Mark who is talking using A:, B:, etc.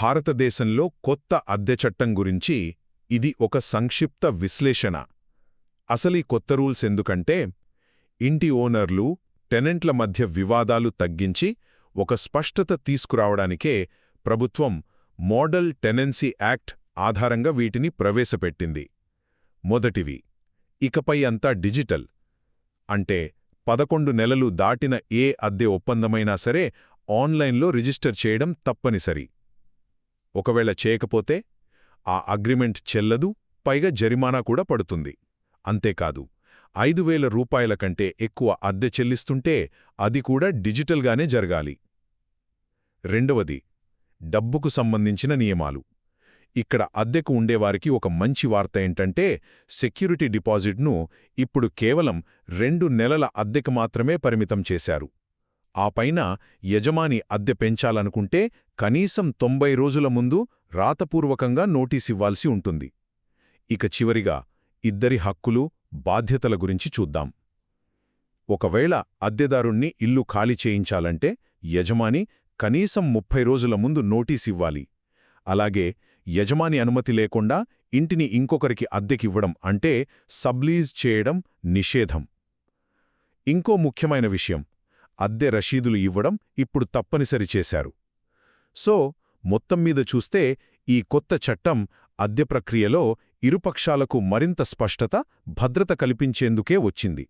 A: భారతదేశంలో కొత్త అద్దె చట్టం గురించి ఇది ఒక సంక్షిప్త విశ్లేషణ. అసలీ కొత్త రూల్స్ ఎందుకంటే ఇంటి ఓనర్లు టెనెంట్ల మధ్య వివాదాలు తగ్గించి ఒక స్పష్టత తీసుకురావడానికే ప్రభుత్వం మోడల్ టెనెన్సీ యాక్ట్ ఆధారంగా వీటిని ప్రవేశపెట్టింది. మొదటివి ఇకపై అంతా డిజిటల్. అంటే పదకొండు నెలలు దాటిన ఏ అద్దె ఒప్పందమైనా సరే ఆన్లైన్లో రిజిస్టర్ చేయడం తప్పనిసరి. ఒకవేళ చేయకపోతే ఆ అగ్రిమెంట్ చెల్లదు పైగా జరిమానా కూడా పడుతుంది. అంతేకాదు ఐదు వేల రూపాయల కంటే ఎక్కువ అద్దె చెల్లిస్తుంటే అది కూడా డిజిటల్గానే జరగాలి. రెండవది డబ్బుకు సంబంధించిన నియమాలు. ఇక్కడ అద్దెకు ఉండేవారికి ఒక మంచి వార్త ఏంటంటే సెక్యూరిటీ డిపాజిట్ను ఇప్పుడు కేవలం రెండు నెలల అద్దెకు మాత్రమే పరిమితం చేశారు. ఆ పైన యజమాని అద్దె పెంచాలనుకుంటే కనీసం తొంభై రోజుల ముందు రాతపూర్వకంగా నోటీసివ్వాల్సి ఉంటుంది. ఇక చివరిగా ఇద్దరి హక్కులు బాధ్యతల గురించి చూద్దాం. ఒకవేళ అద్దెదారుణ్ణి ఇల్లు ఖాళీ చేయించాలంటే యజమాని కనీసం ముప్పై రోజుల ముందు నోటీసివ్వాలి అలాగే యజమాని అనుమతి లేకుండా ఇంటిని ఇంకొకరికి అద్దెకివ్వడం అంటే సబ్లీజ్ చేయడం నిషేధం. ఇంకో ముఖ్యమైన విషయం. అద్దె రషీదులు ఇవ్వడం ఇప్పుడు తప్పనిసరి చేశారు. సో మొత్తం మీద చూస్తే ఈ కొత్త చట్టం అద్దె ప్రక్రియలో ఇరుపక్షాలకు మరింత స్పష్టత భద్రత కల్పించేందుకే వచ్చింది.